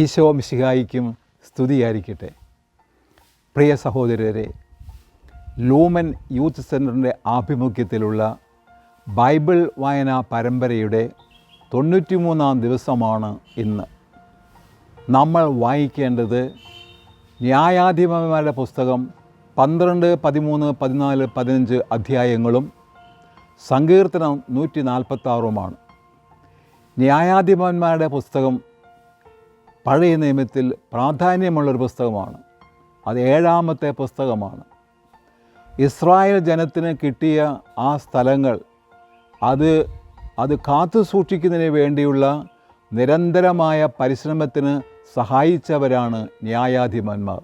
ഈശോ മിശിഹായിക്കും സ്തുതിയായിരിക്കട്ടെ. പ്രിയ സഹോദരരെ lumen youth സെന്ററിന്റെ ആഭിമുഖ്യത്തിലുള്ള ബൈബിൾ വായനാ പരമ്പരയുടെ തൊണ്ണൂറ്റിമൂന്നാം ദിവസമാണ് ഇന്ന്. നമ്മൾ വായിക്കേണ്ടത് ന്യായാധിപന്മാരുടെ പുസ്തകം പന്ത്രണ്ട് പതിമൂന്ന് പതിനാല് പതിനഞ്ച് അധ്യായങ്ങളും സങ്കീർത്തനം നൂറ്റി നാൽപ്പത്താറുമാണ് ന്യായാധിപന്മാരുടെ പുസ്തകം പഴയ നിയമത്തിൽ പ്രാധാന്യമുള്ളൊരു പുസ്തകമാണ്. അത് ഏഴാമത്തെ പുസ്തകമാണ്. ഇസ്രായേൽ ജനത്തിന് കിട്ടിയ ആ സ്ഥലങ്ങൾ അത് അത് കാത്തു സൂക്ഷിക്കുന്നതിന് വേണ്ടിയുള്ള നിരന്തരമായ പരിശ്രമത്തിന് സഹായിച്ചവരാണ് ന്യായാധിപന്മാർ.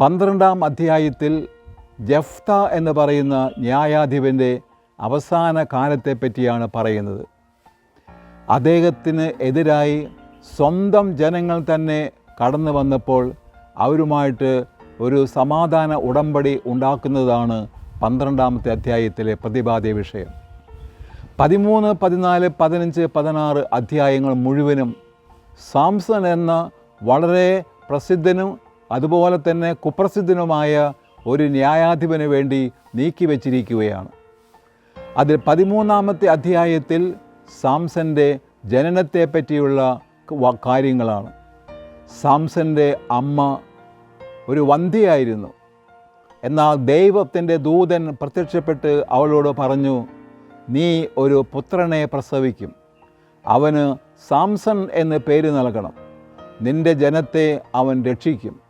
പന്ത്രണ്ടാം അധ്യായത്തിൽ ജഫ്ത എന്ന് പറയുന്ന ന്യായാധിപന്റെ അവസാന കാലത്തെപ്പറ്റിയാണ് പറയുന്നത്. അദ്ദേഹത്തിന് എതിരായി സ്വന്തം ജനങ്ങൾ തന്നെ കടന്നു വന്നപ്പോൾ അവരുമായിട്ട് ഒരു സമാധാന ഉടമ്പടി ഉണ്ടാക്കുന്നതാണ് പന്ത്രണ്ടാമത്തെ അധ്യായത്തിലെ പ്രതിപാദ്യ വിഷയം. പതിമൂന്ന് പതിനാല് പതിനഞ്ച് പതിനാറ് അധ്യായങ്ങൾ മുഴുവനും സാംസൺ എന്ന വളരെ പ്രസിദ്ധനും അതുപോലെ തന്നെ കുപ്രസിദ്ധനുമായ ഒരു ന്യായാധിപന് വേണ്ടി നീക്കിവെച്ചിരിക്കുകയാണ് അതിൽ പതിമൂന്നാമത്തെ അധ്യായത്തിൽ സാംസന്റെ ജനനത്തെ പറ്റിയുള്ള കാര്യങ്ങളാണ്. സാംസന്റെ അമ്മ ഒരു വന്ധ്യയായിരുന്നു. എന്നാൽ ദൈവത്തിന്റെ ദൂതൻ പ്രത്യക്ഷപ്പെട്ട് അവളോട് പറഞ്ഞു നീ ഒരു പുത്രനെ പ്രസവിക്കും. അവന് സാംസൺ എന്ന് പേര് നൽകണം. നിന്റെ ജനത്തെ അവൻ രക്ഷിക്കും.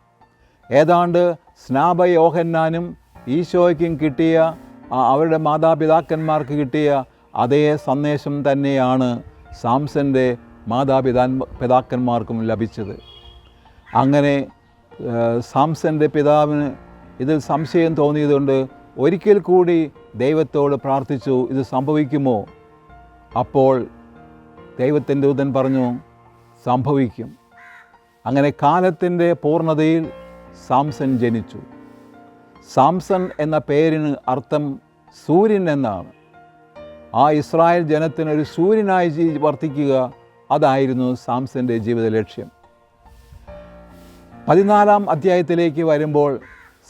ഏതാണ്ട് സ്നാപയോഹന്നാനും ഈശോയ്ക്കും കിട്ടിയ അവരുടെ മാതാപിതാക്കന്മാർക്ക് കിട്ടിയ അതേ സന്ദേശം തന്നെയാണ് സാംസന്റെ മാതാപിതാ പിതാക്കന്മാർക്കും ലഭിച്ചത്. അങ്ങനെ സാംസന്റെ പിതാവിന് ഇതിൽ സംശയം തോന്നിയതുകൊണ്ട് ഒരിക്കൽ കൂടി ദൈവത്തോട് പ്രാർത്ഥിച്ചു ഇത് സംഭവിക്കുമോ? അപ്പോൾ ദൈവത്തിന്റെ ദൂതൻ പറഞ്ഞു സംഭവിക്കും. അങ്ങനെ കാലത്തിന്റെ പൂർണതയിൽ സാംസൺ ജനിച്ചു. സാംസൺ എന്ന പേരിന് അർത്ഥം സൂര്യൻ എന്നാണ്. ആ ഇസ്രായേൽ ജനത്തിനൊരു സൂര്യനായി വർത്തിക്കുക അതായിരുന്നു സാംസന്റെ ജീവിത ലക്ഷ്യം. പതിനാലാം അധ്യായത്തിലേക്ക് വരുമ്പോൾ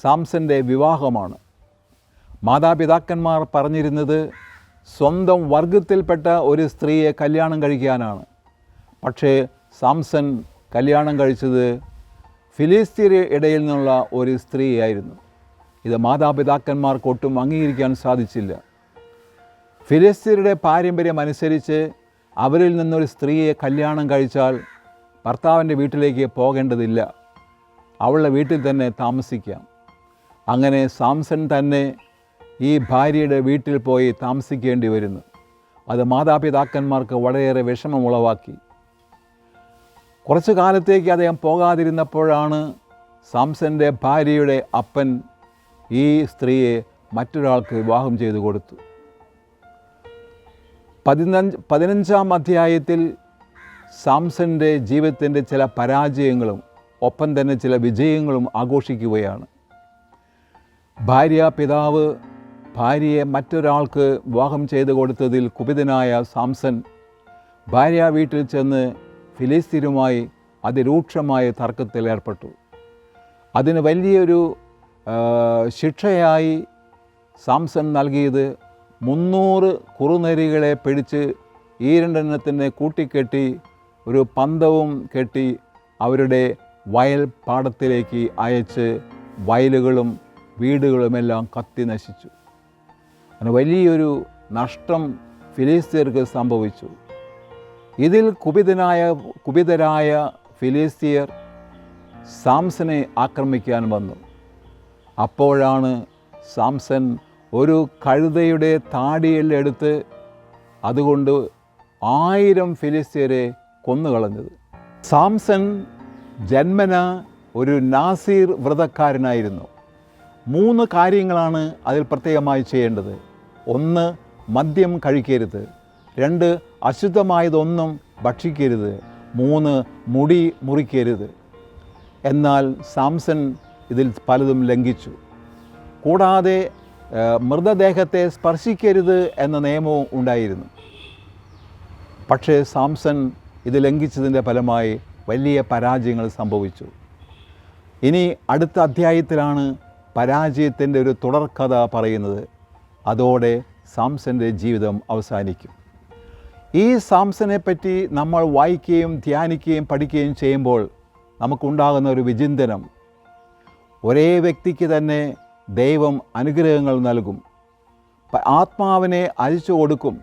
സാംസന്റെ വിവാഹമാണ്. മാതാപിതാക്കന്മാർ പറഞ്ഞിരുന്നത് സ്വന്തം വർഗത്തിൽപ്പെട്ട ഒരു സ്ത്രീയെ കല്യാണം കഴിക്കാനാണ്. പക്ഷേ സാംസൺ കല്യാണം കഴിച്ചത് ഫിലിസ്തീന് ഇടയിൽ നിന്നുള്ള ഒരു സ്ത്രീയായിരുന്നു. ഇത് മാതാപിതാക്കന്മാർക്കൊട്ടും അംഗീകരിക്കാൻ സാധിച്ചില്ല. ഫിലിസ്തീനയുടെ പാരമ്പര്യം അനുസരിച്ച് അവരിൽ നിന്നൊരു സ്ത്രീയെ കല്യാണം കഴിച്ചാൽ ഭർത്താവിന്റെ വീട്ടിലേക്ക് പോകേണ്ടതില്ല. അവളുടെ വീട്ടിൽ തന്നെ താമസിക്കാം. അങ്ങനെ സാംസൺ തന്നെ ഈ ഭാര്യയുടെ വീട്ടിൽ പോയി താമസിക്കേണ്ടി വരുന്നു. അത് മാതാപിതാക്കന്മാർക്ക് വളരെയേറെ വിഷമമുളവാക്കി. കുറച്ചു കാലത്തേക്ക് അദ്ദേഹം പോകാതിരുന്നപ്പോഴാണ് സാംസന്റെ ഭാര്യയുടെ അപ്പൻ ഈ സ്ത്രീയെ മറ്റൊരാൾക്ക് വിവാഹം ചെയ്തു കൊടുത്തു. പതിനഞ്ച് പതിനഞ്ചാം അധ്യായത്തിൽ സാംസന്റെ ജീവിതത്തിന്റെ ചില പരാജയങ്ങളും ഒപ്പം തന്നെ ചില വിജയങ്ങളും ആഘോഷിക്കുകയാണ്. ഭാര്യ പിതാവ് ഭാര്യയെ മറ്റൊരാൾക്ക് വിവാഹം ചെയ്തു കൊടുത്തതിൽ കുപിതനായ സാംസൺ ഭാര്യ വീട്ടിൽ ചെന്ന് ഫിലിസ്തീനുമായി അതിരൂക്ഷമായ തർക്കത്തിൽ ഏർപ്പെട്ടു. അതിന് വലിയൊരു ശിക്ഷയായി സാംസൺ നൽകിയത് മുന്നൂറ് കുറുനരികളെ പിടിച്ച് ഈ രണ്ടെണ്ണത്തിനെ കൂട്ടിക്കെട്ടി ഒരു പന്തവും കെട്ടി അവരുടെ വയൽ പാടത്തിലേക്ക് അയച്ച് വയലുകളും വീടുകളുമെല്ലാം കത്തി നശിച്ചു. അങ്ങനെ വലിയൊരു നഷ്ടം ഫിലിസ്തീർക്ക് സംഭവിച്ചു. ഇതിൽ കുപിതനായ കുപിതരായ ഫിലിസ്തീയർ സാംസനെ ആക്രമിക്കാൻ വന്നു. അപ്പോഴാണ് സാംസൺ ഒരു കഴുതയുടെ താടിയെല്ലെടുത്ത് അതുകൊണ്ട് ആയിരം ഫിലിസ്തീനെ കൊന്നുകളഞ്ഞത്. സാംസൺ ജന്മന ഒരു നാസീർ വ്രതക്കാരനായിരുന്നു. മൂന്ന് കാര്യങ്ങളാണ് അതിൽ പ്രത്യേകമായി ചെയ്യേണ്ടത്. ഒന്ന് മദ്യം കഴിക്കരുത്. രണ്ട് അശുദ്ധമായതൊന്നും ഭക്ഷിക്കരുത്. മൂന്ന് മുടി മുറിക്കരുത്. എന്നാൽ സാംസൺ ഇതിൽ പലതും ലംഘിച്ചു. കൂടാതെ മൃതദേഹത്തെ സ്പർശിക്കരുത് എന്ന നിയമവും ഉണ്ടായിരുന്നു. പക്ഷേ സാംസൺ ഇത് ലംഘിച്ചതിന്റെ ഫലമായി വലിയ പരാജയങ്ങൾ സംഭവിച്ചു. ഇനി അടുത്ത അധ്യായത്തിലാണ് പരാജയത്തിന്റെ ഒരു തുടർക്കഥ പറയുന്നത്. അതോടെ സാംസന്റെ ജീവിതം അവസാനിക്കും. ഈ സാംസനെ പറ്റി നമ്മൾ വായിക്കുകയും ധ്യാനിക്കുകയും പഠിക്കുകയും ചെയ്യുമ്പോൾ നമുക്കുണ്ടാകുന്ന ഒരു വിചിന്തനം. ഒരേ വ്യക്തിക്ക് തന്നെ ദൈവം അനുഗ്രഹങ്ങൾ നൽകും. ആത്മാവിനെ അയച്ചു കൊടുക്കും.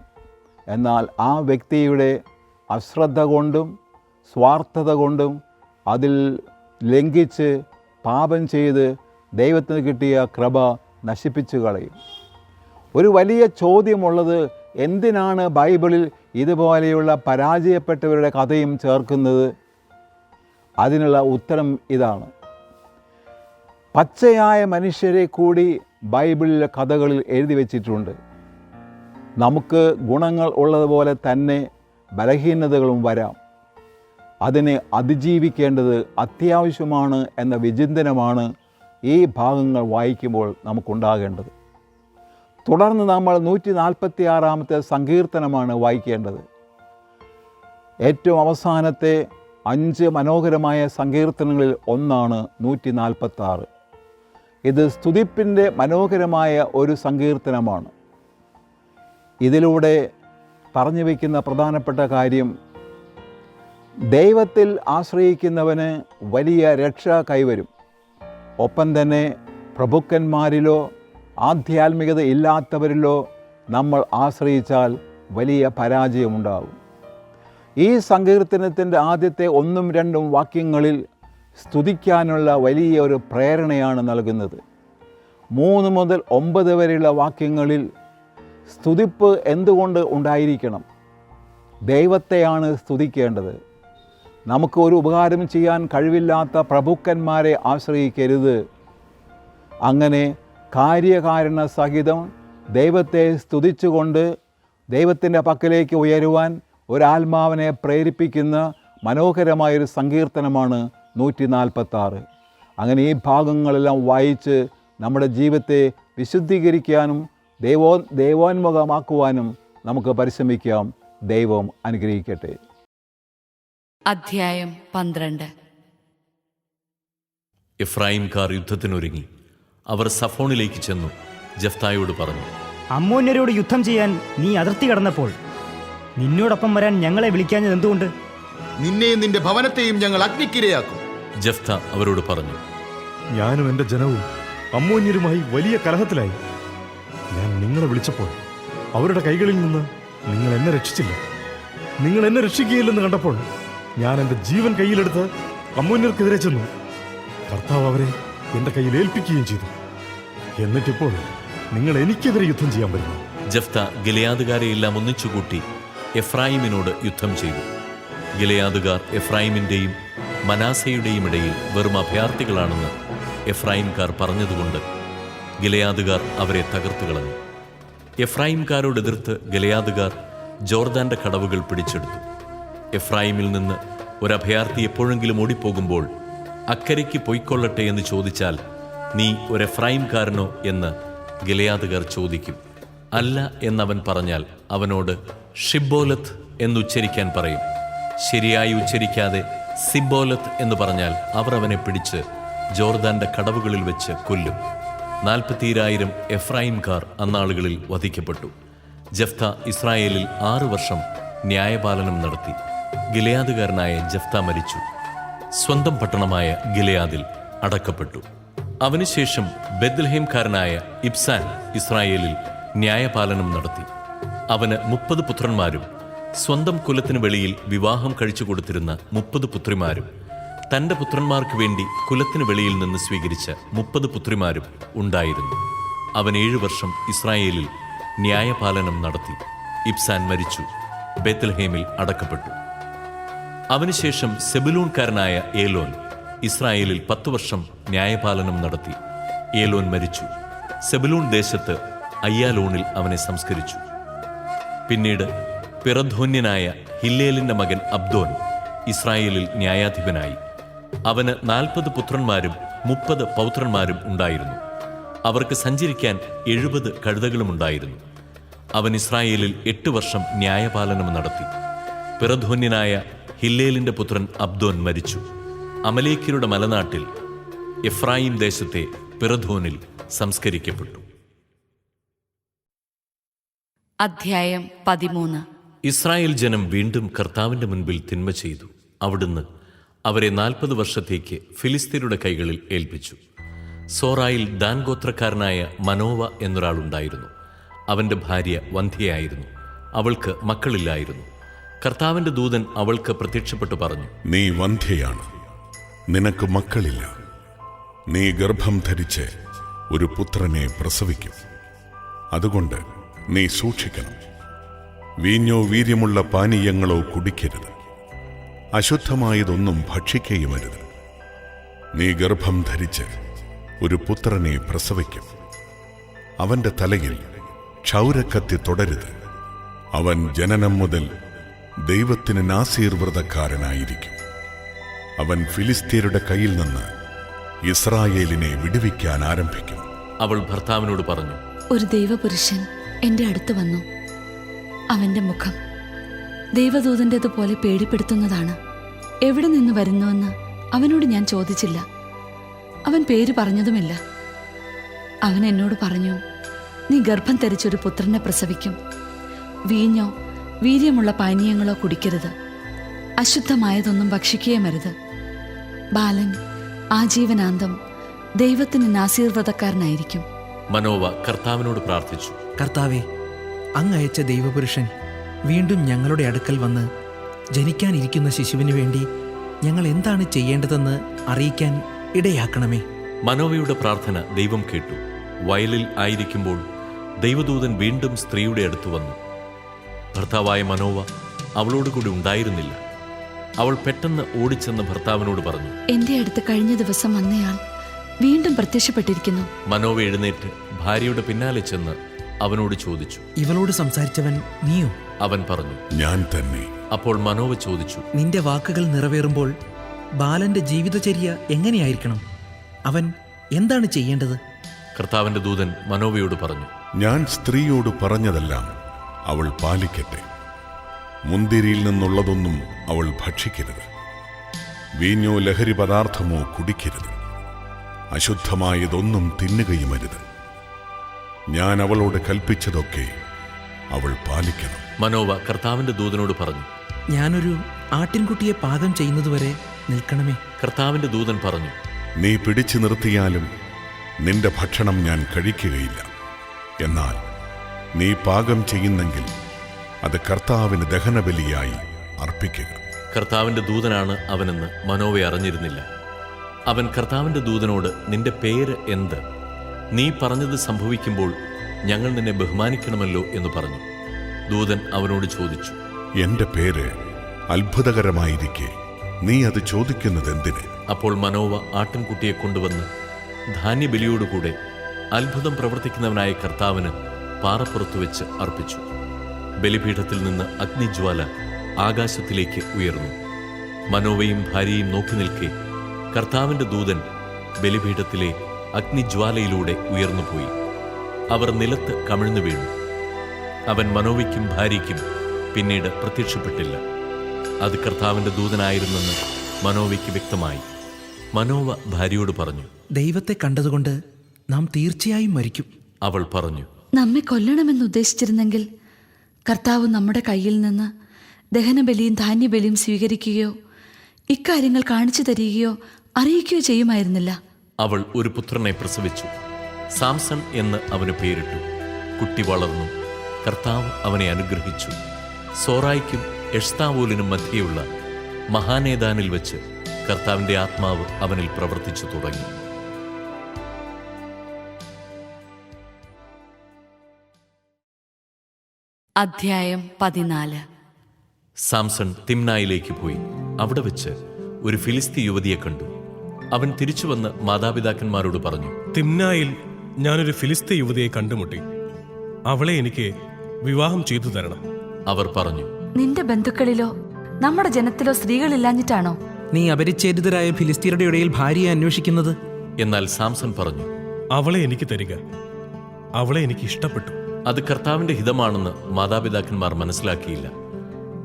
എന്നാൽ ആ വ്യക്തിയുടെ അശ്രദ്ധ കൊണ്ടും സ്വാർത്ഥത കൊണ്ടും അതിൽ ലംഘിച്ച് പാപം ചെയ്ത് ദൈവത്തിന് കിട്ടിയ കൃപ നശിപ്പിച്ചു കളയും. ഒരു വലിയ ചോദ്യമുള്ളത് എന്തിനാണ് ബൈബിളിൽ ഇതുപോലെയുള്ള പരാജയപ്പെട്ടവരുടെ കഥയും ചേർക്കുന്നത്? അതിനുള്ള ഉത്തരം ഇതാണ്. പച്ചയായ മനുഷ്യരെ കൂടി ബൈബിളിലെ കഥകളിൽ എഴുതി വച്ചിട്ടുണ്ട്. നമുക്ക് ഗുണങ്ങൾ ഉള്ളതുപോലെ തന്നെ ബലഹീനതകളും വരാം. അതിനെ അതിജീവിക്കേണ്ടത് അത്യാവശ്യമാണ് എന്ന വിചിന്തനമാണ് ഈ ഭാഗങ്ങൾ വായിക്കുമ്പോൾ നമുക്കുണ്ടാകേണ്ടത്. തുടർന്ന് നമ്മൾ നൂറ്റി നാൽപ്പത്തി ആറാമത്തെ സങ്കീർത്തനമാണ് വായിക്കേണ്ടത്. ഏറ്റവും അവസാനത്തെ അഞ്ച് മനോഹരമായ സങ്കീർത്തനങ്ങളിൽ ഒന്നാണ് നൂറ്റി നാൽപ്പത്തി ഇത് സ്തുതിപ്പിന്റെ മനോഹരമായ ഒരു സങ്കീർത്തനമാണ്. ഇതിലൂടെ പറഞ്ഞു വയ്ക്കുന്ന പ്രധാനപ്പെട്ട കാര്യം ദൈവത്തിൽ ആശ്രയിക്കുന്നവന് വലിയ രക്ഷ കൈവരും. ഒപ്പം തന്നെ പ്രഭുക്കന്മാരിലോ ആധ്യാത്മികത ഇല്ലാത്തവരിലോ നമ്മൾ ആശ്രയിച്ചാൽ വലിയ പരാജയമുണ്ടാകും. ഈ സങ്കീർത്തനത്തിന്റെ ആദ്യത്തെ ഒന്നും രണ്ടും വാക്യങ്ങളിൽ സ്തുതിക്കാനുള്ള വലിയ ഒരു പ്രേരണയാണ് നൽകുന്നത്. മൂന്ന് മുതൽ ഒമ്പത് വരെയുള്ള വാക്യങ്ങളിൽ സ്തുതിപ്പ് എന്തുകൊണ്ട് ഉണ്ടായിരിക്കണം? ദൈവത്തെയാണ് സ്തുതിക്കേണ്ടത്. നമുക്ക് ഒരു ഉപകാരം ചെയ്യാൻ കഴിവില്ലാത്ത പ്രഭുക്കന്മാരെ ആശ്രയിക്കരുത്. അങ്ങനെ കാര്യകാരണ സഹിതം ദൈവത്തെ സ്തുതിച്ചുകൊണ്ട് ദൈവത്തിന്റെ പക്കലേക്ക് ഉയരുവാൻ ഒരാത്മാവിനെ പ്രേരിപ്പിക്കുന്ന മനോഹരമായൊരു സങ്കീർത്തനമാണ് നൂറ്റി നാൽപ്പത്താറ് അങ്ങനെ ഈ ഭാഗങ്ങളെല്ലാം വായിച്ച് നമ്മുടെ ജീവിതത്തെ വിശുദ്ധീകരിക്കാനും ദൈവോ ദൈവോന്മുഖമാക്കുവാനും നമുക്ക് പരിശ്രമിക്കാം. ദൈവം അനുഗ്രഹിക്കട്ടെ. അധ്യായം പന്ത്രണ്ട്. എഫ്രായിംകാർ യുദ്ധത്തിനൊരുങ്ങി. അവർ സഫോണിലേക്ക് ചെന്നു. ജഫ്തായോട് പറഞ്ഞു അമ്മോന്യരോട് യുദ്ധം ചെയ്യാൻ നീ അതിർത്തി കടന്നപ്പോൾ നിന്നോടൊപ്പം വരാൻ ഞങ്ങളെ വിളിക്കാഞ്ഞത് എന്തുകൊണ്ട്? നിന്നെയും നിന്റെ ഭവനത്തെയും ഞങ്ങൾ അഗ്നിക്കിരയാക്കും. ജഫ്ത അവരോട് പറഞ്ഞു ഞാനും എന്റെ ജനവും അമ്മോന്യരുമായി വലിയ കലഹത്തിലായി. ഞാൻ നിങ്ങളെ വിളിച്ചപ്പോൾ അവരുടെ കൈകളിൽ നിന്ന് നിങ്ങൾ എന്നെ രക്ഷിച്ചില്ല. നിങ്ങൾ എന്നെ രക്ഷിക്കുകയില്ലെന്ന് കണ്ടപ്പോൾ ഞാൻ എന്റെ ജീവൻ കയ്യിലെടുത്ത് അമ്മൂന്യർക്കെതിരെ ചെന്നു. കർത്താവ് അവരെ എന്റെ കയ്യിൽ ഏൽപ്പിക്കുകയും ചെയ്തു. എന്നിട്ടിപ്പോൾ നിങ്ങൾ എനിക്കെതിരെ യുദ്ധം ചെയ്യാൻ വരുന്നു. ജഫ്ത ഗിലയാദുകാരെ എല്ലാം ഒന്നിച്ചുകൂട്ടി എഫ്രായിമിനോട് യുദ്ധം ചെയ്തു. ഗിലയാദുകാർ എഫ്രായിമിന്റെയും മനാസയുടെയും ഇടയിൽ വെറും അഭയാർത്ഥികളാണെന്ന് എഫ്രൈംകാർ പറഞ്ഞതുകൊണ്ട് ഗിലയാദുകാർ അവരെ തകർത്തു കളഞ്ഞു. എഫ്രൈംകാരോടെതിർത്ത് ഗിലയാദുകാർ ജോർദാന്റെ കടവുകൾ പിടിച്ചെടുത്തു. എഫ്രൈമിൽ നിന്ന് ഒരു അഭയാർത്ഥി എപ്പോഴെങ്കിലും ഓടിപ്പോകുമ്പോൾ അക്കരയ്ക്ക് പൊയ്ക്കൊള്ളട്ടെ എന്ന് ചോദിച്ചാൽ നീ ഒരു എഫ്രായിംകാരനോ എന്ന് ഗിലയാദുകാർ ചോദിക്കും. അല്ല എന്നവൻ പറഞ്ഞാൽ അവനോട് ഷിബോലത്ത് എന്നുച്ചരിക്കാൻ പറയും. ശരിയായി ഉച്ചരിക്കാതെ സിബോലത്ത് എന്ന് പറഞ്ഞാൽ അവർ അവനെ പിടിച്ച് ജോർദാന്റെ കടവുകളിൽ വെച്ച് കൊല്ലും. നാൽപ്പത്തിരായിരം എഫ്രൈംകാർ അന്നാളുകളിൽ വധിക്കപ്പെട്ടു. ജഫ്ത ഇസ്രായേലിൽ ആറു വർഷം ന്യായപാലനം നടത്തി. ഗിലയാദുകാരനായ ജഫ്ത മരിച്ചു. സ്വന്തം പട്ടണമായ ഗിലയാദിൽ അടക്കപ്പെട്ടു. അവനുശേഷം ബെദ്ലഹേംകാരനായ ഇബ്സാൻ ഇസ്രായേലിൽ ന്യായപാലനം നടത്തി. അവന് മുപ്പത് പുത്രന്മാരും സ്വന്തം കുലത്തിന് വെളിയിൽ വിവാഹം കഴിച്ചു കൊടുത്തിരുന്ന മുപ്പത് പുത്രിമാരും തന്റെ പുത്രന്മാർക്ക് വേണ്ടി കുലത്തിന് വെളിയിൽ നിന്ന് സ്വീകരിച്ച മുപ്പത് പുത്രിമാരും ഉണ്ടായിരുന്നു. അവൻ ഏഴു വർഷം ഇസ്രായേലിൽ ന്യായപാലനം നടത്തി. ഇബ്സാൻ മരിച്ചു. ബേത്തൽഹേമിൽ അടക്കപ്പെട്ടു. അവനുശേഷം സെബുലൂൺകാരനായ ഏലോൻ ഇസ്രായേലിൽ പത്തു വർഷം ന്യായപാലനം നടത്തി. ഏലോൻ മരിച്ചു. സെബുലൂൺ ദേശത്ത് അയ്യാലോണിൽ അവനെ സംസ്കരിച്ചു. പിന്നീട് പിറധോന്യനായ ഹില്ലേലിന്റെ മകൻ അബ്ദോൻ ഇസ്രായേലിൽ ന്യായാധിപനായി. അവന് നാൽപ്പത് പുത്രന്മാരും മുപ്പത് പൗത്രന്മാരും ഉണ്ടായിരുന്നു. അവർക്ക് സഞ്ചരിക്കാൻ എഴുപത് കഴുതകളുമുണ്ടായിരുന്നു അവൻ ഇസ്രായേലിൽ എട്ട് വർഷം ന്യായപാലനം നടത്തി. പിറധോന്യനായ ഹില്ലേലിന്റെ പുത്രൻ അബ്ദോൻ മരിച്ചു. അമലേക്കിയുടെ മലനാട്ടിൽ എഫ്രായിം ദേശത്തെ പിറധോനിൽ സംസ്കരിക്കപ്പെട്ടു. അധ്യായം പതിമൂന്ന്. ഇസ്രായേൽ ജനം വീണ്ടും കർത്താവിന്റെ മുൻപിൽ തിന്മ ചെയ്തു. അവിടുന്ന് അവരെ നാൽപ്പത് വർഷത്തേക്ക് ഫിലിസ്തീനയുടെ കൈകളിൽ ഏൽപ്പിച്ചു. സോറായിൽ ദാൻ ഗോത്രക്കാരനായ മനോവ എന്നൊരാളുണ്ടായിരുന്നു. അവന്റെ ഭാര്യ വന്ധ്യയായിരുന്നു. അവൾക്ക് മക്കളില്ലായിരുന്നു. കർത്താവിന്റെ ദൂതൻ അവൾക്ക് പ്രത്യക്ഷപ്പെട്ടു പറഞ്ഞു നീ വന്ധ്യയാണ്. നിനക്ക് മക്കളില്ല. നീ ഗർഭം ധരിച്ച് ഒരു പുത്രനെ പ്രസവിക്കും. അതുകൊണ്ട് നീ സൂക്ഷിക്കണം. വീഞ്ഞോ വീര്യമുള്ള പാനീയങ്ങളോ കുടിക്കരുത്. അശുദ്ധമായതൊന്നും ഭക്ഷിക്കുകയുമരുത്. നീ ഗർഭം ധരിച്ച് ഒരു പുത്രനെ പ്രസവിക്കും. അവന്റെ തലയിൽ ക്ഷൗരക്കത്തി തുടരുത്. അവൻ ജനനം മുതൽ ദൈവത്തിന് നാസീർവ്രതക്കാരനായിരിക്കും. അവൻ ഫിലിസ്തീനയുടെ കയ്യിൽ നിന്ന് ഇസ്രായേലിനെ വിടുവിക്കാൻ ആരംഭിക്കും. അവൾ ഭർത്താവിനോട് പറഞ്ഞു ഒരു ദൈവപുരുഷൻ എന്റെ അടുത്ത് വന്നു. അവന്റെ മുഖം ദൈവദൂതന്റെതുപോലെ പേടിപ്പെടുത്തുന്നതാണ്. എവിടെ നിന്ന് വരുന്നുവെന്ന് അവനോട് ഞാൻ ചോദിച്ചില്ല. അവൻ പേര് പറഞ്ഞതുമില്ല. അവൻ എന്നോട് പറഞ്ഞു നീ ഗർഭം ധരിച്ചൊരു പുത്രനെ പ്രസവിക്കും. വീഞ്ഞോ വീര്യമുള്ള പാനീയങ്ങളോ കുടിക്കരുത്. അശുദ്ധമായതൊന്നും ഭക്ഷിക്കുകയുമരുത്. ബാലൻ ആജീവനാന്തം ദൈവത്തിന് നാസീർവ്രതക്കാരനായിരിക്കും മനോവ കർത്താവിനോട് പ്രാർത്ഥിച്ചു. കർത്താവെ അങ്ങയച്ച ദൈവപുരുഷൻ വീണ്ടും ഞങ്ങളുടെ അടുക്കൽ വന്ന് ജനിക്കാനിരിക്കുന്ന ശിശുവിന് വേണ്ടി ഞങ്ങൾ എന്താണ് ചെയ്യേണ്ടതെന്ന് അറിയിക്കാൻ ഇടയാക്കണമേ. മനോവയുടെ പ്രാർത്ഥന ദൈവം കേട്ടു. വയലിൽ ആയിരിക്കുമ്പോൾ ദൈവദൂതൻ വീണ്ടും സ്ത്രീയുടെ അടുത്ത് വന്നു. ഭർത്താവായ മനോവ അവളോട് കൂടി ഉണ്ടായിരുന്നില്ല. അവൾ പെട്ടെന്ന് ഓടിച്ചെന്ന് ഭർത്താവിനോട് പറഞ്ഞു. എന്റെ അടുത്ത് കഴിഞ്ഞ ദിവസം വന്നയാൾ വീണ്ടും പ്രത്യക്ഷപ്പെട്ടിരിക്കുന്നു. മനോവ എഴുന്നേറ്റ് ഭാര്യയുടെ പിന്നാലെ ചെന്ന് അവനോട് ചോദിച്ചു. ഇവളോട് സംസാരിച്ചവൻ നീയോ? അവൻ പറഞ്ഞു ഞാൻ തന്നെ. അപ്പോൾ മനോവ ചോദിച്ചു നിന്റെ വാക്കുകൾ നിറവേറുമ്പോൾ ബാലന്റെ ജീവിതചര്യ എങ്ങനെയായിരിക്കണം? അവൻ എന്താണ് ചെയ്യേണ്ടത്? കർത്താവിന്റെ ദൂതൻ മനോവയോട് പറഞ്ഞു ഞാൻ സ്ത്രീയോട് പറഞ്ഞതെല്ലാം അവൾ പാലിക്കട്ടെ. മുന്തിരിയിൽ നിന്നുള്ളതൊന്നും അവൾ ഭക്ഷിക്കരുത്. വീഞ്ഞോ ലഹരി പദാർത്ഥമോ കുടിക്കരുത്. അശുദ്ധമായതൊന്നും തിന്നുകയുമരുത്. ഞാൻ അവളോട് കൽപ്പിച്ചതൊക്കെ അവൾ പാലിക്കണം. മനോവ കർത്താവിന്റെ ദൂതനോട് പറഞ്ഞു ഞാനൊരു ആട്ടിൻകുട്ടിയെ പാകം ചെയ്യുന്നതുവരെ നിൽക്കണമേ. കർത്താവിന്റെ ദൂതൻ പറഞ്ഞു നീ പിടിച്ചു നിർത്തിയാലും നിന്റെ ഭക്ഷണം ഞാൻ കഴിക്കുകയില്ല. എന്നാൽ നീ പാകം ചെയ്യുന്നെങ്കിൽ അത് കർത്താവിന് ദഹനബലിയായി അർപ്പിക്കുക കർത്താവിന്റെ ദൂതനാണ് അവനെന്ന് മനോവ അറിഞ്ഞിരുന്നില്ല. അവൻ കർത്താവിന്റെ ദൂതനോട് നിന്റെ പേര് എന്ത്? നീ പറഞ്ഞത് സംഭവിക്കുമ്പോൾ ഞങ്ങൾ നിന്നെ ബഹുമാനിക്കണമല്ലോ എന്ന് പറഞ്ഞു. ദൂതൻ അവനോട് ചോദിച്ചു. എന്റെ പേര് അത്ഭുതകരമായിരിക്കെ. നീ അത് ചോദിക്കുന്നത് എന്തിന്? അപ്പോൾ മനോവ ആട്ടിൻകുട്ടിയെ കൊണ്ടുവന്ന് ധാന്യബലിയോടുകൂടെ അത്ഭുതം പ്രവർത്തിക്കുന്നവനായ കർത്താവിന് പാറപ്പുറത്തു വെച്ച് അർപ്പിച്ചു. ബലിപീഠത്തിൽ നിന്ന് അഗ്നിജ്വാല ആകാശത്തിലേക്ക് ഉയർന്നു. മനോവയും ഭാര്യയും നോക്കി നിൽക്കെ കർത്താവിന്റെ ദൂതൻ ബലിപീഠത്തിലെ അഗ്നിജ്വാലയിലൂടെ ഉയർന്നുപോയി. അവർ നിലത്ത് കമിഴ്ന്നു വീണു. അവൻ മനോവിക്കും ഭാര്യയ്ക്കും പിന്നീട് പ്രത്യക്ഷപ്പെട്ടില്ല. അത് കർത്താവിന്റെ ദൂതനായിരുന്നെന്ന് മനോവയ്ക്ക് വ്യക്തമായി. മനോവ ഭാര്യയോട് പറഞ്ഞു ദൈവത്തെ കണ്ടതുകൊണ്ട് നാം തീർച്ചയായും മരിക്കും. അവൾ പറഞ്ഞു നമ്മെ കൊല്ലണമെന്ന് ഉദ്ദേശിച്ചിരുന്നെങ്കിൽ കർത്താവ് നമ്മുടെ കയ്യിൽ നിന്ന് ദഹനബലിയും ധാന്യബലിയും സ്വീകരിക്കുകയോ ഇക്കാര്യങ്ങൾ കാണിച്ചു തരികയോ അറിയിക്കുകയോ ചെയ്യുമായിരുന്നില്ല. അവൾ ഒരു പുത്രനെ പ്രസവിച്ചു. സാംസൺ എന്ന് അവന് പേരിട്ടു. കുട്ടി വളർന്നു. കർത്താവ് അവനെ അനുഗ്രഹിച്ചു. സോറായിക്കും എഷ്താവൂലിനും മധ്യയുള്ള മഹാനേതാനിൽ വെച്ച് കർത്താവിന്റെ ആത്മാവ് അവനിൽ പ്രവർത്തിച്ചു തുടങ്ങി. അധ്യായം പതിനാല്. സാംസൺ തിംനായിലേക്ക് പോയി. അവിടെ വെച്ച് ഒരു ഫിലിസ്തി യുവതിയെ കണ്ടു. അവൻ തിരിച്ചുവന്ന് മാതാപിതാക്കന്മാരോട് പറഞ്ഞു തിംനായിൽ ഞാനൊരു ഫിലിസ്തീ യുവതിയെ കണ്ടുമുട്ടി. അവളെ എനിക്ക് വിവാഹം ചെയ്തു തരണം. അവർ പറഞ്ഞു നിന്റെ ബന്ധുക്കളിലോ നമ്മുടെ ജനത്തിലോ സ്ത്രീകളില്ലാഞ്ഞിട്ടാണോ? നീ അപരിച്ഛേദിതരായ ഫിലിസ്തീനയുടെ ഇടയിൽ ഭാര്യയെ അന്വേഷിക്കുന്നത്? എന്നാൽ സാംസൺ പറഞ്ഞു അവളെ എനിക്ക് തരിക. അവളെ എനിക്ക് ഇഷ്ടപ്പെട്ടു. അത് കർത്താവിന്റെ ഹിതമാണെന്ന് മാതാപിതാക്കന്മാർ മനസ്സിലാക്കിയില്ല.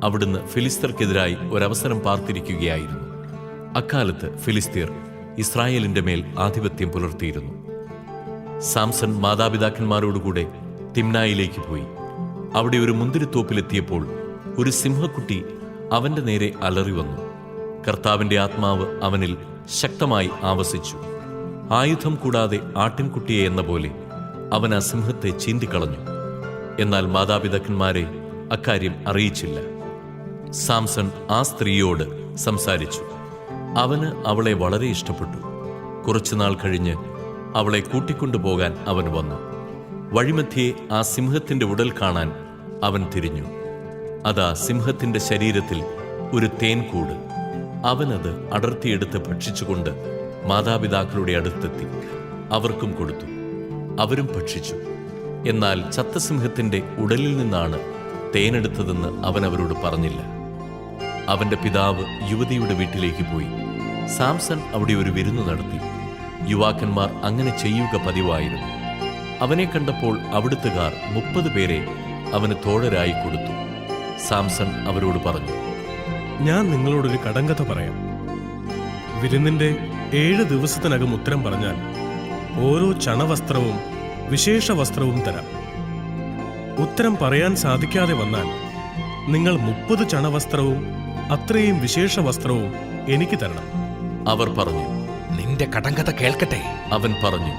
അവിടുന്ന് ഫിലിസ്തർക്കെതിരായി ഒരവസരം പാർത്തിരിക്കുകയായിരുന്നു. അക്കാലത്ത് ഫിലിസ്തീർ ഇസ്രായേലിന്റെ മേൽ ആധിപത്യം പുലർത്തിയിരുന്നു. സാംസൺ മാതാപിതാക്കന്മാരോടുകൂടെ തിംനായിലേക്ക് പോയി. അവിടെ ഒരു മുന്തിരിത്തോപ്പിലെത്തിയപ്പോൾ ഒരു സിംഹക്കുട്ടി അവന്റെ നേരെ അലറി വന്നു. കർത്താവിന്റെ ആത്മാവ് അവനിൽ ശക്തമായി ആവസിച്ചു. ആയുധം കൂടാതെ ആട്ടിൻകുട്ടിയെ എന്ന പോലെ അവൻ ആ സിംഹത്തെ ചീന്തിക്കളഞ്ഞു. എന്നാൽ മാതാപിതാക്കന്മാരെ അക്കാര്യം അറിയിച്ചില്ല. സാംസൺ ആ സ്ത്രീയോട് സംസാരിച്ചു. അവന് അവളെ വളരെ ഇഷ്ടപ്പെട്ടു. കുറച്ചുനാൾ കഴിഞ്ഞ് അവളെ കൂട്ടിക്കൊണ്ടുപോകാൻ അവൻ വന്നു. വഴിമധ്യേ ആ സിംഹത്തിന്റെ ഉടൽ കാണാൻ അവൻ തിരിഞ്ഞു. അതാ സിംഹത്തിന്റെ ശരീരത്തിൽ ഒരു തേൻകൂട്. അവനത് അടർത്തിയെടുത്ത് ഭക്ഷിച്ചുകൊണ്ട് മാതാപിതാക്കളുടെ അടുത്തെത്തി. അവർക്കും കൊടുത്തു. അവരും ഭക്ഷിച്ചു. എന്നാൽ ചത്തസിംഹത്തിന്റെ ഉടലിൽ നിന്നാണ് തേനെടുത്തതെന്ന് അവൻ അവരോട് പറഞ്ഞില്ല. അവന്റെ പിതാവ് യുവതിയുടെ വീട്ടിലേക്ക് പോയി. സാംസൺ അവിടെ ഒരു വിരുന്ന് നടത്തി. യുവാക്കന്മാർ അങ്ങനെ ചെയ്യുക പതിവായിരുന്നു. അവനെ കണ്ടപ്പോൾ അവിടുത്തുകാർ മുപ്പത് പേരെ അവന് തോഴരായി കൊടുത്തു. സാംസൺ അവരോട് പറഞ്ഞു ഞാൻ നിങ്ങളോടൊരു കടങ്കഥ പറയാം. വിരുന്നിന്റെ ഏഴ് ദിവസത്തിനകം ഉത്തരം പറഞ്ഞാൽ ഓരോ ചണവസ്ത്രവും വിശേഷ വസ്ത്രവും തരാം. ഉത്തരം പറയാൻ സാധിക്കാതെ വന്നാൽ നിങ്ങൾ മുപ്പത് ചണവസ്ത്രവും അത്രയും വിശേഷ വസ്ത്രവും എനിക്ക് തരണം. അവർ പറഞ്ഞു നിന്റെ കടങ്കഥ കേൾക്കട്ടെ. അവൻ പറഞ്ഞു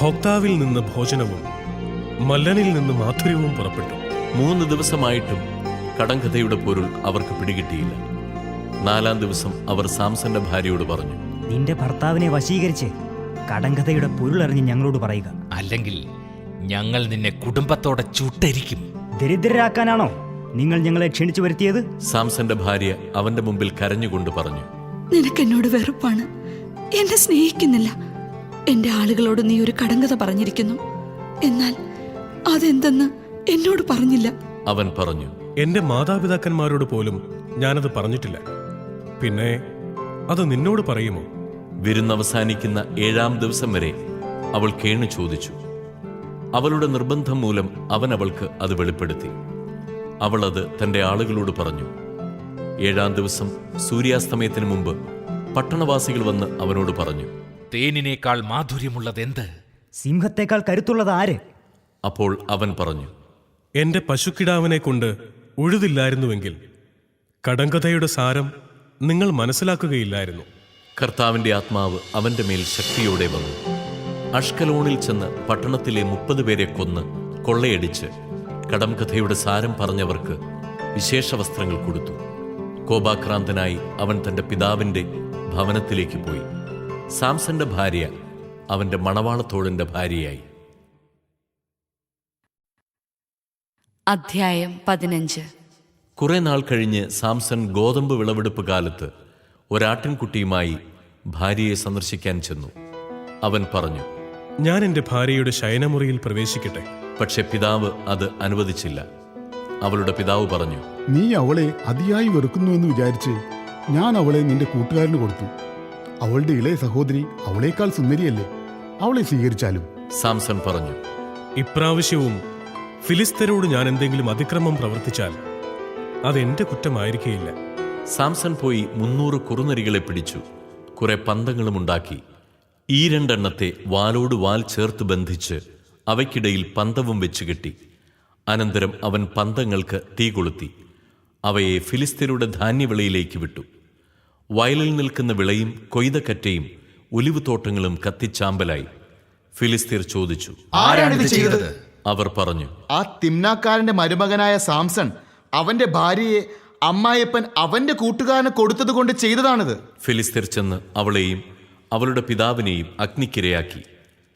ഭോക്താവിൽ നിന്ന് ഭോജനവും മല്ലനിൽ നിന്ന് മാധുര്യവും പുറപ്പെട്ടു. മൂന്ന് ദിവസമായിട്ടും കടങ്കഥയുടെ പൊരുൾ അവർക്ക് പിടികിട്ടിയില്ല. നാലാം ദിവസം അവർ സാംസന്റെ ഭാര്യയോട് പറഞ്ഞു നിന്റെ ഭർത്താവിനെ വശീകരിച്ച് കടങ്കഥയുടെ പൊരുൾ അറിഞ്ഞ് ഞങ്ങളോട് പറയുക. അല്ലെങ്കിൽ ഞങ്ങൾ നിന്നെ കുടുംബത്തോടെ ചുട്ടരിക്കും. ദരിദ്രരാക്കാനാണോ നിങ്ങൾ ഞങ്ങളെ ക്ഷണിച്ചു വരുത്തിയത്? സാംസന്റെ ഭാര്യ അവന്റെ മുമ്പിൽ കരഞ്ഞുകൊണ്ട് പറഞ്ഞു നിനക്ക് എന്നോട് വെറുപ്പാണ്. എന്നെ സ്നേഹിക്കുന്നില്ല. എന്റെ ആളുകളോട് നീ ഒരു കടങ്കഥ പറഞ്ഞിരിക്കുന്നു. എന്നാൽ അതെന്തെന്ന് എന്നോട് പറഞ്ഞില്ല. അവൻ പറഞ്ഞു എന്റെ മാതാപിതാക്കന്മാരോട് പോലും ഞാനത് പറഞ്ഞിട്ടില്ല. പിന്നെ അത് നിന്നോട് പറയുമോ? വിരുന്നവസാനിക്കുന്ന ഏഴാം ദിവസം വരെ അവൾ കേണു ചോദിച്ചു. അവളുടെ നിർബന്ധം മൂലം അവൻ അവൾക്ക് അത് വെളിപ്പെടുത്തി. അവൾ അത് തന്റെ ആളുകളോട് പറഞ്ഞു ഏഴാം ദിവസം സൂര്യാസ്തമയത്തിന് മുമ്പ് പട്ടണവാസികൾ വന്ന് അവനോട് പറഞ്ഞു തേനിനേക്കാൾ മാധുര്യമുള്ളത് എന്ത് സിംഹത്തെക്കാൾ കരുത്തുള്ളത് ആര്? അപ്പോൾ അവൻ പറഞ്ഞു എന്റെ പശുക്കിടാവിനെ കൊണ്ട് ഉഴുതില്ലായിരുന്നുവെങ്കിൽ കടങ്കഥയുടെ സാരം നിങ്ങൾ മനസ്സിലാക്കുകയില്ലായിരുന്നു. കർത്താവിന്റെ ആത്മാവ് അവന്റെ മേൽ ശക്തിയോടെ വന്നു. അഷ്കലോണിൽ ചെന്ന് പട്ടണത്തിലെ മുപ്പത് പേരെ കൊന്ന് കൊള്ളയടിച്ച് കടംകഥയുടെ സാരം പറഞ്ഞവർക്ക് വിശേഷ വസ്ത്രങ്ങൾ കൊടുത്തു. കോപാക്രാന്തനായി അവൻ തന്റെ പിതാവിന്റെ ഭവനത്തിലേക്ക് പോയി. സാംസന്റെ ഭാര്യ അവന്റെ മണവാളത്തോടന്റെ ഭാര്യയായി. അധ്യായം പതിനഞ്ച്. കുറെ നാൾ കഴിഞ്ഞ് സാംസൺ ഗോതമ്പ് വിളവെടുപ്പ് കാലത്ത് ഒരാട്ടിൻകുട്ടിയുമായി ഭാര്യയെ സന്ദർശിക്കാൻ ചെന്നു. അവൻ പറഞ്ഞു ഞാൻ എന്റെ ഭാര്യയുടെ ശയനമുറിയിൽ പ്രവേശിക്കട്ടെ. പക്ഷെ പിതാവ് അത് അനുവദിച്ചില്ല. അവളുടെ പിതാവ് പറഞ്ഞു നീ അവളെ അതിയായി വെറുക്കുന്നു എന്ന് വിചാരിച്ച് ഞാൻ അവളെ നിന്റെ കൂട്ടുകാരന് കൊടുത്തു. അവളുടെ ഇളയ സഹോദരി അവളേക്കാൾ സുന്ദരിയല്ലേ? അവളെ സ്വീകരിച്ചാലും. സാംസൺ പറഞ്ഞു ഇപ്രാവശ്യവും ഫിലിസ്തരോട് ഞാൻ എന്തെങ്കിലും അതിക്രമം പ്രവർത്തിച്ചാൽ അതെന്റെ കുറ്റമായിരിക്കേയില്ല. സാംസൺ പോയി മുന്നൂറ് കുറുനരികളെ പിടിച്ചു. കുറെ പന്തങ്ങളും ഉണ്ടാക്കി. ഈ രണ്ടെണ്ണത്തെ വാലോട് വാൽ ചേർത്ത് ബന്ധിച്ച് അവയ്ക്കിടയിൽ പന്തവും വെച്ച് കെട്ടി. അനന്തരം അവൻ പന്തങ്ങൾക്ക് തീ കൊളുത്തി. അവയെ ഫിലിസ്തീനയുടെ ധാന്യവിളയിലേക്ക് വിട്ടു. വയലിൽ നിൽക്കുന്ന വിളയും കൊയ്തക്കറ്റയും ഒലിവുതോട്ടങ്ങളും കത്തിച്ചാമ്പലായി. ഫിലിസ്തീർ ചോദിച്ചു ആരാണിത് ചെയ്തത്? അവർ പറഞ്ഞു ആ തിമ്നാക്കാരന്റെ മരുമകനായ സാംസൺ അവന്റെ ഭാര്യയെ അമ്മായപ്പൻ അവന്റെ കൂട്ടുകാരന് കൊടുത്തത് കൊണ്ട് ചെയ്തതാണിത്. ഫിലിസ്തീർ ചെന്ന് അവളെയും അവളുടെ പിതാവിനെയും അഗ്നിക്കിരയാക്കി.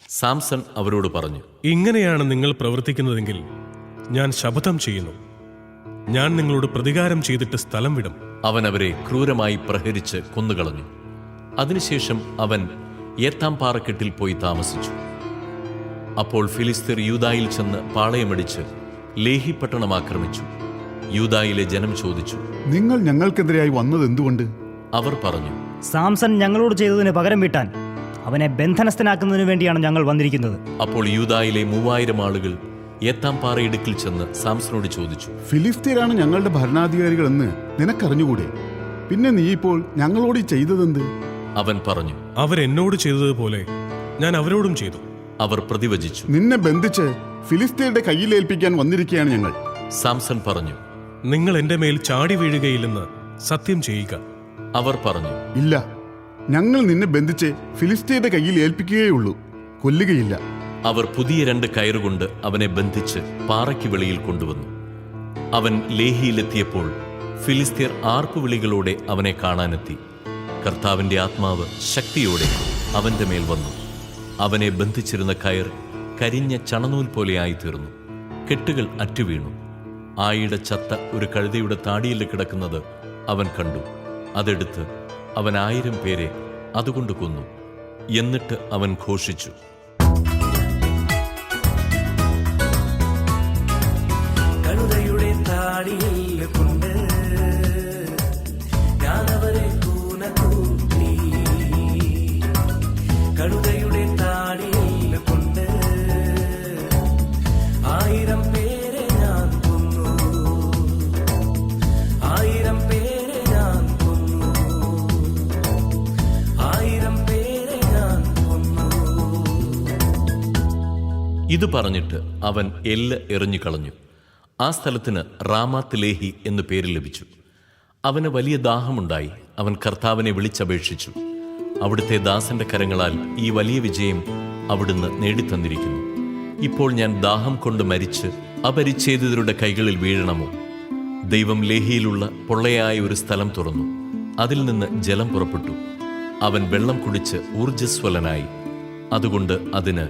സാംസൺ അവരോട് പറഞ്ഞു ഇങ്ങനെയാണ് നിങ്ങൾ പ്രവർത്തിക്കുന്നതെങ്കിൽ ഞാൻ ശപഥം ചെയ്യുന്നു. ഞാൻ നിങ്ങളോട് പ്രതികാരം ചെയ്തിട്ട് സ്ഥലം വിടും. അവൻ അവരെ ക്രൂരമായി പ്രഹരിച്ച് കൊന്നുകളഞ്ഞു. അതിനുശേഷം അവൻ ഏത്താം പാറക്കെട്ടിൽ പോയി താമസിച്ചു. അപ്പോൾ ഫിലിസ്തീർ യൂതായിൽ ചെന്ന് പാളയമടിച്ച് ലേഹി പട്ടണം ആക്രമിച്ചു. യൂതായിലെ ജനം ചോദിച്ചു നിങ്ങൾ ഞങ്ങൾക്കെതിരായി വന്നത് എന്തുകൊണ്ട്? അവർ പറഞ്ഞു സാംസൺ ഞങ്ങളോട് ചെയ്തതിന് പകരം വീട്ടാൻ. അവനെ ബന്ധനസ്ഥനാക്കുന്നതിന് വേണ്ടിയാണ് ഞങ്ങൾ വന്നിരിക്കുന്നത്. അപ്പോൾ യൂതായിലെ മൂവായിരം ആളുകൾ ഏത്താം പാറയിടുക്കിൽ ചെന്ന് സാംസനോട് ചോദിച്ചു ഫിലിസ്തീനാണ് ഞങ്ങളുടെ ഭരണാധികാരികളെന്ന് നിനക്കറിഞ്ഞുകൂടെ? പിന്നെ നീ ഇപ്പോൾ ഞങ്ങളോട് ചെയ്തതെന്ത്? അവൻ പറഞ്ഞു അവർ എന്നോട് ചെയ്തതുപോലെ ഞാൻ അവരോടും ചെയ്തു. അവർ പ്രതിവചിച്ചു. നിന്നെ ബന്ധിച്ച് ഫിലിസ്തീനയുടെ കയ്യിലേൽപ്പിക്കാൻ വന്നിരിക്കുകയാണ് ഞങ്ങൾ. സാംസൺ പറഞ്ഞു നിങ്ങൾ എന്റെ മേൽ ചാടി വീഴുകയില്ലെന്ന് സത്യം ചെയ്യുക. അവർ പറഞ്ഞു ഇല്ല ഞങ്ങൾ നിന്നെ ബന്ധിച്ച് ഫിലിസ്തീനയുടെ കയ്യിൽ ഏൽപ്പിക്കുകയുള്ളൂ കൊല്ലുകയില്ല. അവർ പുതിയ രണ്ട് കയറുകൊണ്ട് അവനെ ബന്ധിച്ച് പാറയ്ക്ക് വെളിയിൽ കൊണ്ടുവന്നു. അവൻ ലേഹിയിലെത്തിയപ്പോൾ ഫിലിസ്തീർ ആർപ്പുവിളികളോടെ അവനെ കാണാനെത്തി. കർത്താവിന്റെ ആത്മാവ് ശക്തിയോടെ അവന്റെ മേൽ വന്നു. അവനെ ബന്ധിച്ചിരുന്ന കയർ കരിഞ്ഞ ചണനൂൽ പോലെയായി തീർന്നു കെട്ടുകൾ അറ്റുവീണു. ആയിയുടെ ചത്ത ഒരു കഴുതയുടെ താടിയിൽ കിടക്കുന്നത് അവൻ കണ്ടു. അതെടുത്ത് അവൻ ആയിരം പേരെ അതുകൊണ്ട് കൊന്നു. എന്നിട്ട് അവൻ ഘോഷിച്ചു. ആയിരം പേരെ ഞാൻ ആയിരം പേരെ ഞാൻ ആയിരം പേരെ ഞാൻ ഇത് പറഞ്ഞിട്ട് അവൻ എല്ല് എറിഞ്ഞു കളഞ്ഞു ആ സ്ഥലത്തിന് റാമാത്ത് ലേഹി എന്ന് പേര് ലഭിച്ചു. അവന് വലിയ ദാഹമുണ്ടായി. അവൻ കർത്താവിനെ വിളിച്ചപേക്ഷിച്ചു. അവിടുത്തെ ദാസന്റെ കരങ്ങളാൽ ഈ വലിയ വിജയം അവിടുന്ന് നേടിത്തന്നിരിക്കുന്നു. ഇപ്പോൾ ഞാൻ ദാഹം കൊണ്ട് മരിച്ച് അപരിച്ഛേദിതരുടെ കൈകളിൽ വീഴണമോ? ദൈവം ലേഹിയിലുള്ള പൊള്ളയായ ഒരു സ്ഥലം തുറന്നു. അതിൽ നിന്ന് ജലം പുറപ്പെട്ടു. അവൻ വെള്ളം കുടിച്ച് ഊർജസ്വലനായി. അതുകൊണ്ട് അതിന്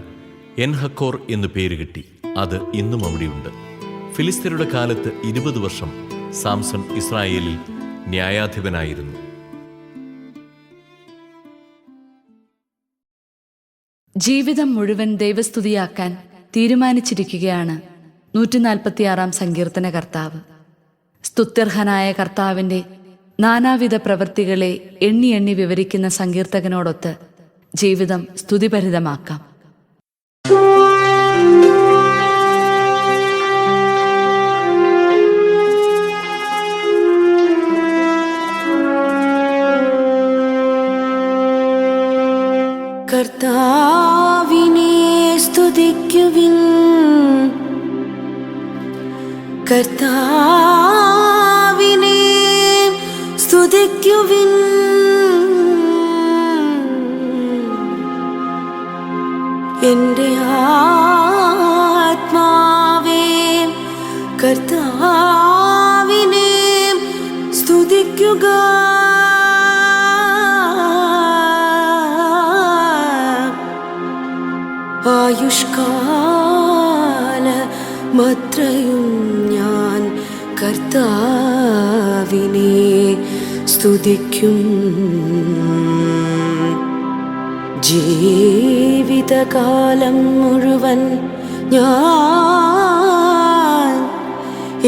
എൻഹക്കോർ എന്നു പേര് കിട്ടി. അത് ഇന്നും അവിടെയുണ്ട്. ഫിലിസ്തീനയുടെ കാലത്ത് ഇരുപത് വർഷം സാംസൺ ഇസ്രായേലിൽ ന്യായാധിപനായിരുന്നു. ജീവിതം മുഴുവൻ ദൈവസ്തുതിയാക്കാൻ തീരുമാനിച്ചിരിക്കുകയാണ് നൂറ്റിനാൽപ്പത്തിയാറാം സങ്കീർത്തന കർത്താവ്. സ്തുത്യർഹനായ കർത്താവിന്റെ നാനാവിധ പ്രവൃത്തികളെ എണ്ണി എണ്ണി വിവരിക്കുന്ന സങ്കീർത്തകനോടൊത്ത് ജീവിതം സ്തുതിഭരിതമാക്കാം. കർത്താവിനെ സ്തുതിക്കുവിൻ. കർത്താവിനെ സ്തുതിക്കും ജീവിതകാലം മുഴുവൻ ഞാൻ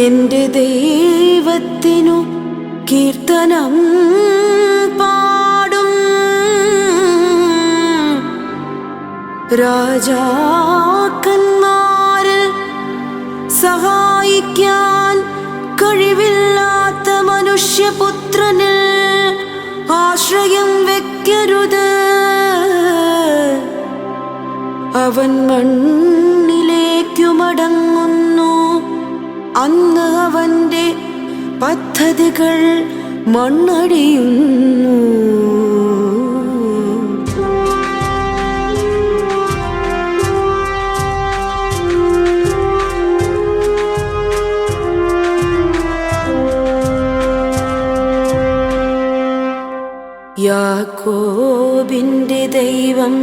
എന്റെ ദൈവത്തിനു കീർത്തനം പാടും. രാജാക്കന്മാരിൽ സഹായിക്കാൻ കഴിവില്ലാത്ത മനുഷ്യപുത്രനിൽ ആശ്രയം വെക്കരുത്. അവൻ മണ്ണിലേക്കു മടങ്ങുന്നു. അന്ന് അവന്റെ പദ്ധതികൾ മണ്ണടിയുന്നു. യാക്കോബിന്റെ ദൈവം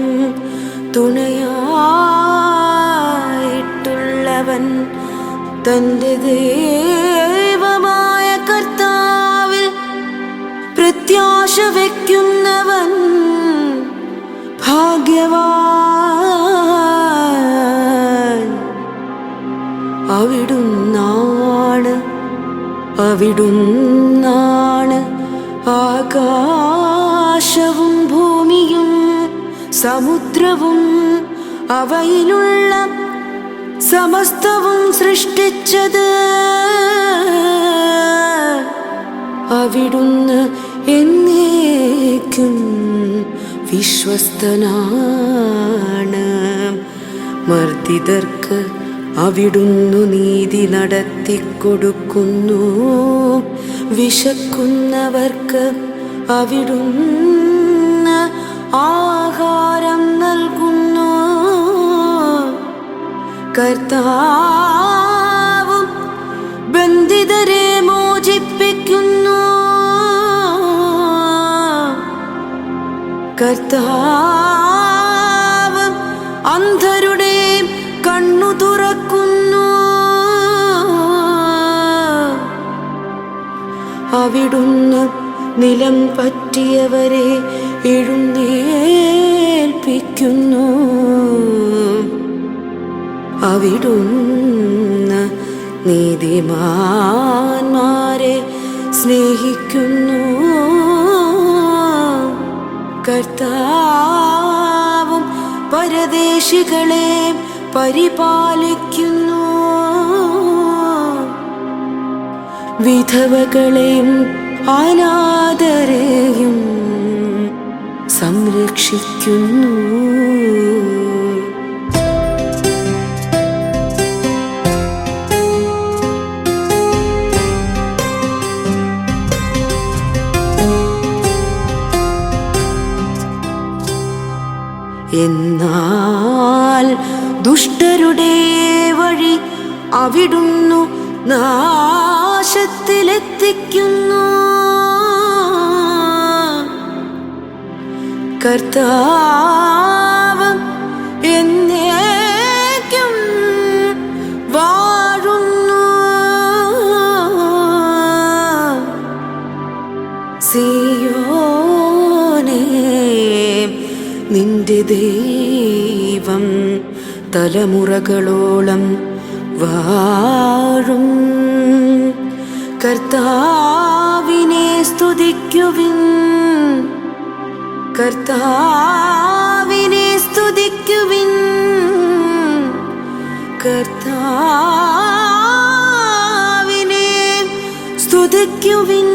തുണയായിട്ടുള്ളവൻ തന്റെ ദൈവമായ കർത്താവിൽ പ്രത്യാശ വയ്ക്കുന്നവൻ ഭാഗ്യവാൻ. അവിടുന്നാണ് അവിടുന്നാണ് ആകാശവും ഭൂമിയും സമുദ്രവും അവയിലുള്ള സമസ്തവും സൃഷ്ടിച്ചത് അവിടുന്ന് എന്നേക്കും വിശ്വസ്തനാണ്. മർദ്ദിതർക്ക് അവിടുന്നു നീതി നടത്തിക്കൊടുക്കുന്നു. വിശക്കുന്നവർക്ക് അവിടുന്ന് ആഹാരം നൽകുന്നു. കർത്താവും ബന്ധിതരെ മോചിപ്പിക്കുന്നു. കർത്താവ് അന്ധരുടെ കണ്ണു തുറക്കുന്നു. അവിടുന്ന് നിലം പറ്റിയവരെ എഴുന്നേൽപ്പിക്കുന്നു. അവിടുന്ന് നീതിമാന്മാരെ സ്നേഹിക്കുന്നു. കർത്താവും പരദേശികളെ പരിപാലിക്കുന്നു. വിധവകളെയും അനാഥരെയും സംരക്ഷിക്കുന്നു. എന്നാൽ ദുഷ്ടരുടെ വഴി അവിടുന്നു നാശത്തിലെത്തിക്കുന്നു. കർത്താവ് എന്നേക്കും വാഴുന്നു. സിയോനെ നിന്റെ ദൈവം തലമുറകളോളം വാഴും. കർത്താവിനെ സ്തുതിക്കുവിൻ. കർത്താവിനെ സ്തുതിക്കുവിൻ. കർത്താവിനെ സ്തുതിക്കുവിൻ.